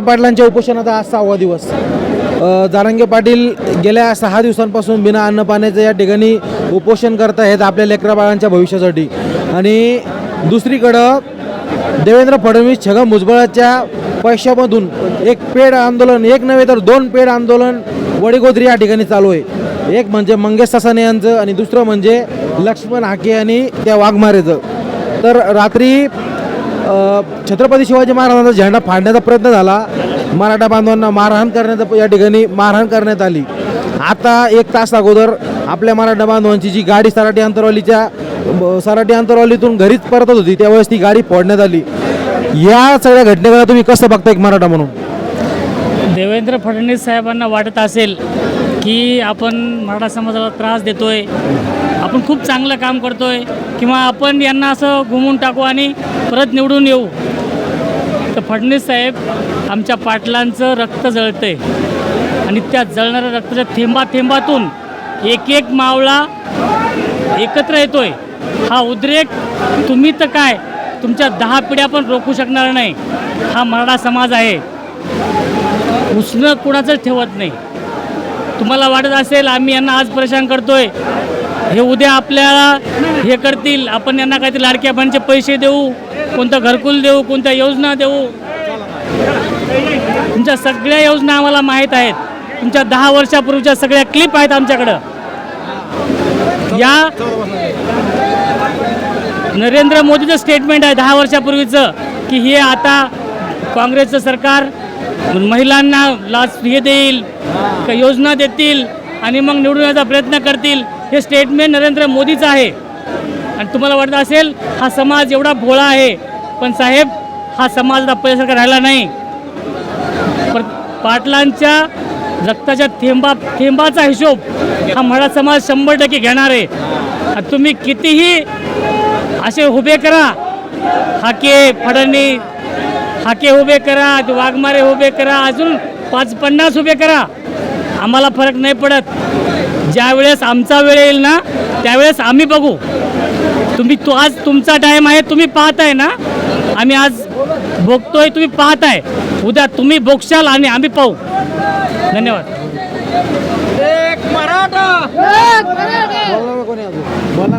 पाटलांच्या उपोषणाचा आज सहावा दिवस. जारंगे पाटील गेल्या सहा दिवसांपासून बिना अन्न पाण्याचं या ठिकाणी उपोषण करत आहेत आपल्या लेकरा बाळांच्या भविष्यासाठी. आणि दुसरीकडं देवेंद्र फडणवीस छगन भुजबळाच्या पैशामधून एक पेड आंदोलन एक नव्हे तर दोन पेड आंदोलन वडीगोद्री या ठिकाणी चालू आहे. एक म्हणजे मंगेश ससाने यांचं आणि दुसरं म्हणजे लक्ष्मण हाके आणि त्या वाघमारेचं. तर रात्री छत्रपती शिवाजी महाराजांचा झेंडा फाडण्याचा प्रयत्न झाला. मराठा बांधवांना मारहाण करण्यात या ठिकाणी मारहाण करण्यात आली. आता एक तास अगोदर आपल्या मराठा बांधवांची जी गाडी सराटी अंतरवालीच्या ब- सराटी अंतरवालीतून घरीच परतत होती त्यावेळेस ती गाडी फोडण्यात आली. या सगळ्या घटनेकडे तुम्ही कसं बघता एक मराठा म्हणून? देवेंद्र फडणवीस साहेबांना वाटत असेल की आपण मराठा समाजाला त्रास देतोय. आपण खूप चांगलं काम करतोय किंवा आपण यांना असं घुमून टाकू आणि परत निवडून येऊ. तर फडणवीस साहेब आमच्या पाटलांचं रक्त जळतंय. आणि त्या जळणाऱ्या रक्ताच्या थेंबा थेंबातून एक एक मावळा एकत्र येतोय. हा उद्रेक तुम्ही तर काय? तुमच्या दहा पिढ्या पण रोखू शकणार नाही. हा मराठा समाज आहे. उसणं कुणाचंच ठेवत नाही. तुम्हाला वाटत असेल आम्ही यांना आज परेशान करतोय? हे उद्या आपल्याला हे करतील. आपण यांना काहीतरी लाडक्या बनचे पैसे देऊ कोणतं घरकुल देऊ कोणत्या योजना देऊ. तुमच्या सगळ्या योजना आम्हाला माहीत आहेत. तुमच्या दहा वर्षापूर्वीच्या सगळ्या क्लिप आहेत आमच्याकडं. या नरेंद्र मोदीचं स्टेटमेंट आहे दहा वर्षापूर्वीचं की हे आता काँग्रेसचं सरकार महिलांना लाच हे देईल का योजना देतील आणि मग निवडून येण्याचा प्रयत्न करतील. हे स्टेटमेंट नरेंद्र मोदीचं आहे. आणि तुम्हाला वाटत असेल हा समाज एवढा भोळा आहे. पण साहेब हा समाज पहिल्यासारखा राहिला नाही. पर पाटलांच्या रक्ताच्या थेंबा थेंबाचा हिशोब हा मराठा समाज शंभर टक्के घेणार आहे. आणि तुम्ही कितीही असे उभे करा हाके फडणवीस हाके उभे करा वाघमारे उभे करा अजून पाच पन्नास उभे करा. आम्हाला फरक नाही पडत. ज्या वेळेस आमचा वेळ येईल ना त्यावेळेस आम्ही बघू. तुम्ही तो आज तुमचा टाईम आहे तुम्ही पाहताय ना? आम्ही आज भोगतोय तुम्ही पाहताय. उद्या तुम्ही भोगशाल आणि आम्ही पाहू. धन्यवाद. अजून? बोला